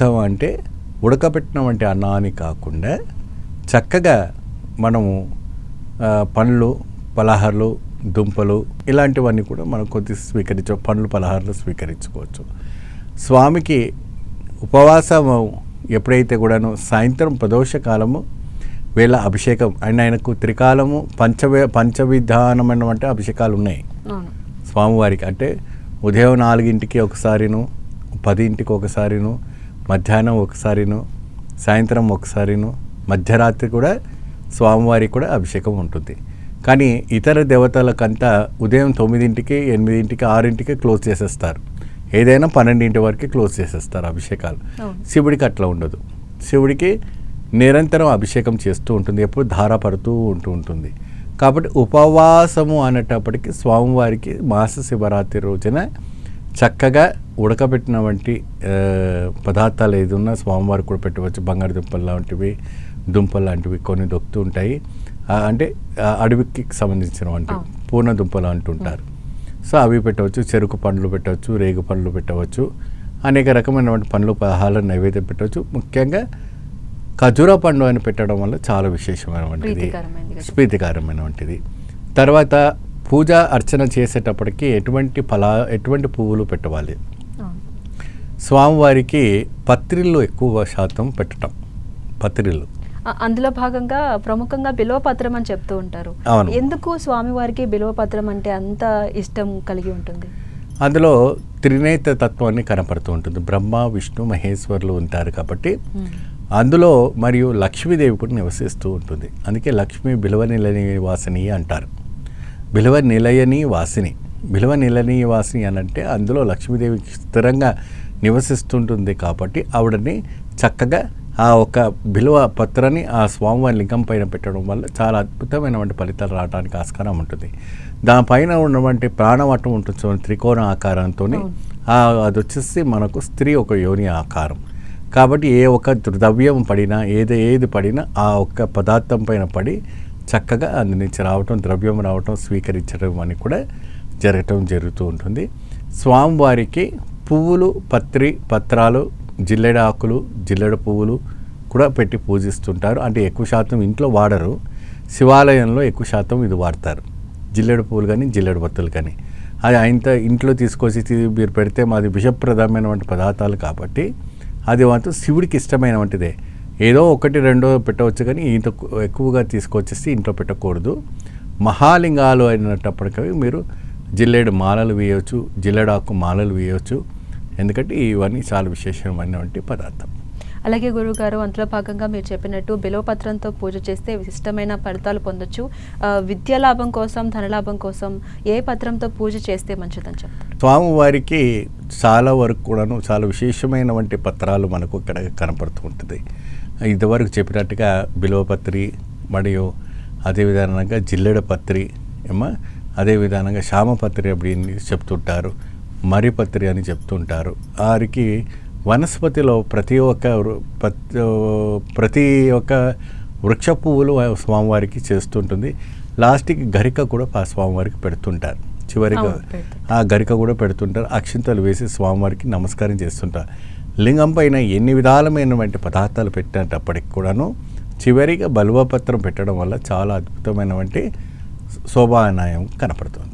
పదార్థం అంటే ఉడకబెట్టినటువంటి అన్నాన్ని కాకుండా చక్కగా మనము పండ్లు పలహారాలు దుంపలు ఇలాంటివన్నీ కూడా మనం కొద్ది స్వీకరించ పండ్లు పలహారాలు స్వీకరించుకోవచ్చు. స్వామికి ఉపవాసం ఎప్పుడైతే కూడాను సాయంత్రం ప్రదోష కాలము వేళ అభిషేకం అండ్ ఆయనకు త్రికాలము పంచవే పంచవిధానమైనటువంటి అభిషేకాలు ఉన్నాయి స్వామివారికి అంటే ఉదయం నాలుగింటికి ఒకసారిను పదింటికి ఒకసారిను మధ్యాహ్నం ఒకసారిను సాయంత్రం ఒకసారిను మధ్యరాత్రి కూడా స్వామివారికి కూడా అభిషేకం ఉంటుంది. కానీ ఇతర దేవతలకంతా ఉదయం తొమ్మిదింటికి ఎనిమిదింటికి ఆరింటికి క్లోజ్ చేసేస్తారు. ఏదైనా పన్నెండింటి వరకు క్లోజ్ చేసేస్తారు అభిషేకాలు. శివుడికి అట్లా ఉండదు. శివుడికి నిరంతరం అభిషేకం చేస్తూ ఉంటుంది ఎప్పుడు ధార పడుతూ ఉంటూ ఉంటుంది. కాబట్టి ఉపవాసము అనేటప్పటికి స్వామివారికి మాస శివరాత్రి రోజున చక్కగా ఉడకబెట్టిన వంటి పదార్థాలు ఏది ఉన్నా స్వామివారికి కూడా పెట్టవచ్చు. బంగాళదుంపలు లాంటివి దుంపలు లాంటివి కొన్ని దొక్కుతూ ఉంటాయి. అంటే అడవికి సంబంధించిన వంటి. పూర్ణ దుంపలు అంటుంటారు. సో అవి పెట్టవచ్చు. చెరుకు పండ్లు పెట్టవచ్చు రేగు పండ్లు పెట్టవచ్చు. అనేక రకమైనటువంటి పండ్లు పదహారు నైవేద్యం పెట్టవచ్చు. ముఖ్యంగా ఖజూర పండు అని పెట్టడం వల్ల చాలా విశేషమైనటువంటిది. ప్రీతికరమైనటువంటిది. తర్వాత పూజ అర్చన చేసేటప్పటికి ఎటువంటి ఫలా ఎటువంటి పువ్వులు పెట్టవాలి? స్వామివారికి పత్రిళ్ళు ఎక్కువ శాతం పెట్టటం పత్రిళ్ళు. ఆ, అందులో భాగంగా ప్రముఖంగా బిల్వపత్రం అని చెప్తూ ఉంటారు. ఎందుకు స్వామివారికి బిల్వపత్రం అంటే అంత ఇష్టం కలిగి ఉంటుంది? అందులో త్రినేత తత్వాన్ని కనపడుతూ ఉంటుంది. బ్రహ్మ విష్ణు మహేశ్వరులు ఉంటారు కాబట్టి. అందులో మరియు లక్ష్మీదేవి కూడా నివసిస్తూ ఉంటుంది. అందుకే లక్ష్మి బిలవ నిలయని వాసిని అంటారు. బిలవ నిలయని వాసిని. బిలవ నిలయని వాసిని అని అంటే అందులో లక్ష్మీదేవి స్థిరంగా నివసిస్తుంటుంది కాబట్టి ఆవిడని చక్కగా ఆ ఒక బిలువ పత్రాన్ని ఆ స్వామివారి లింగం పైన పెట్టడం వల్ల చాలా అద్భుతమైనటువంటి ఫలితాలు రావడానికి ఆస్కారం ఉంటుంది. దానిపైన ఉన్నటువంటి ప్రాణవటం ఉంటుంది త్రికోణ ఆకారంతో అది వచ్చేసి మనకు స్త్రీ ఒక యోని ఆకారం. కాబట్టి ఏ ఒక్క ద్రవ్యం పడినా ఏది ఏది పడినా ఆ ఒక్క పదార్థం పైన పడి చక్కగా అందు నుంచి రావటం ద్రవ్యం రావటం స్వీకరించడం అని కూడా జరగటం జరుగుతూ ఉంటుంది. స్వామివారికి పువ్వులు పత్రి పత్రాలు జిల్లెడ ఆకులు జిల్లెడ పువ్వులు కూడా పెట్టి పూజిస్తుంటారు. అంటే ఎక్కువ శాతం ఇంట్లో వాడరు. శివాలయంలో ఎక్కువ శాతం ఇది వాడతారు. జిల్లెడ పువ్వులు కానీ జిల్లెడ బత్తులు కానీ. అది ఆయనత ఇంట్లో తీసుకొచ్చి మీరు పెడితే మాది విషప్రదమైనటువంటి పదార్థాలు కాబట్టి అది మాత్రం శివుడికి ఇష్టమైనటువంటిదే. ఏదో ఒకటి రెండో పెట్టవచ్చు కానీ ఇంత ఎక్కువగా తీసుకొచ్చేసి ఇంట్లో పెట్టకూడదు. మహాలింగాలు అయినప్పటికీ మీరు జిల్లేడు మాలలు వేయవచ్చు జిల్లెడాకు మాలలు వేయవచ్చు ఎందుకంటే ఇవన్నీ చాలా విశేషమైనటువంటి పదార్థం. అలాగే గురువుగారు అందులో భాగంగా మీరు చెప్పినట్టు బిలోపత్రంతో పూజ చేస్తే విశిష్టమైన ఫలితాలు పొందొచ్చు. ఆ, విద్యాలాభం కోసం ధనలాభం కోసం ఏ పత్రంతో పూజ చేస్తే మంచిదని చెప్తారు? స్వామివారికి చాలా వరకు కూడాను చాలా విశేషమైనటువంటి పత్రాలు మనకు ఇక్కడ కనపడుతూ ఉంటుంది. ఇదివరకు చెప్పినట్టుగా బిలోపత్రి మరియు అదే విధానంగా జిల్లెడ పత్రి ఏమో అదే విధానంగా శ్యామపత్రి అని చెప్తుంటారు మరిపత్రి అని చెప్తుంటారు. వారికి వనస్పతిలో ప్రతి ఒక్క ప్రతి ఒక్క వృక్ష పువ్వులు స్వామివారికి చేస్తుంటుంది. లాస్ట్కి గరిక కూడా పా- స్వామివారికి పెడుతుంటారు. చివరిగా. ఆ గరిక కూడా పెడుతుంటారు. అక్షింతలు వేసి స్వామివారికి నమస్కారం చేస్తుంటారు. లింగం పైన ఎన్ని విధాలమైనటువంటి పదార్థాలు పెట్టినప్పటికి కూడాను చివరిగా బలువపత్రం పెట్టడం వల్ల చాలా అద్భుతమైనటువంటి శోభానాయం కనపడుతుంది.